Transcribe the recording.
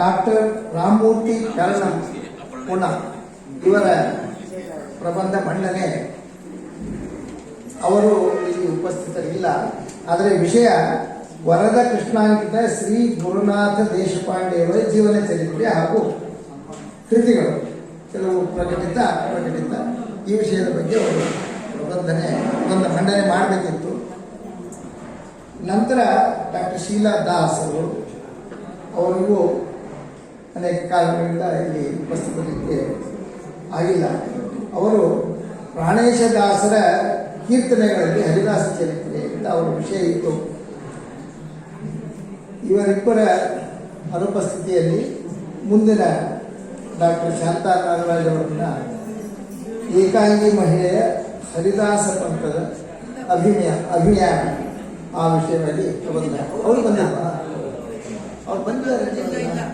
Doctor Ramamurthy Karna ಪುಣ ಇವರ ಪ್ರಬಂಧ ಮಂಡನೆ. ಅವರು ಇಲ್ಲಿ ಉಪಸ್ಥಿತರಿಲ್ಲ. ಆದರೆ ವಿಷಯ ವರದ ಕೃಷ್ಣಾಂಕಿತ ಶ್ರೀ ಗುರುನಾಥ ದೇಶಪಾಂಡೆಯವರ ಜೀವನ ಚರಿತ್ರೆ ಹಾಗೂ ಕೃತಿಗಳು. ಕೆಲವು ಪ್ರಕಟಿತ ಪ್ರಕಟಿತ ಈ ವಿಷಯದ ಬಗ್ಗೆ ಅವರು ಪ್ರಬಂಧನೆ, ಒಂದು ಮಂಡನೆ ಮಾಡಬೇಕಿತ್ತು. ನಂತರ ಡಾಕ್ಟರ್ ಶೀಲಾ ದಾಸ್ ಅವರು, ಅವರಿಗೂ ಅನೇಕ ಕಾರಣಗಳಿಂದ ಇಲ್ಲಿ ಉಪಸ್ಥಿತರಿಗೆ ಆಗಿಲ್ಲ. ಅವರು ಪ್ರಾಣೇಶ ದಾಸರ ಕೀರ್ತನೆಗಳಲ್ಲಿ ಹರಿದಾಸ ಚರಿತ್ರೆ ಅಂತ ಅವರ ವಿಷಯ ಇತ್ತು. ಇವರಿಬ್ಬರ ಅನುಪಸ್ಥಿತಿಯಲ್ಲಿ ಮುಂದಿನ ಡಾಕ್ಟರ್ ಶಾಂತಾ ನಾಗರಾಜ್ ಅವರನ್ನ ಏಕಾಂಗಿ ಮಹಿಳೆಯ ಹರಿದಾಸ ಪಂಥದ ಅಭಿನಯ ಅಭಿನಯ ಆ ವಿಷಯದಲ್ಲಿ ಪ್ರಬಂಧ. ಅವರು ಬಂದಿಲ್ಲ ಅವ್ರು ಬಂದಿದ್ದಾರೆ.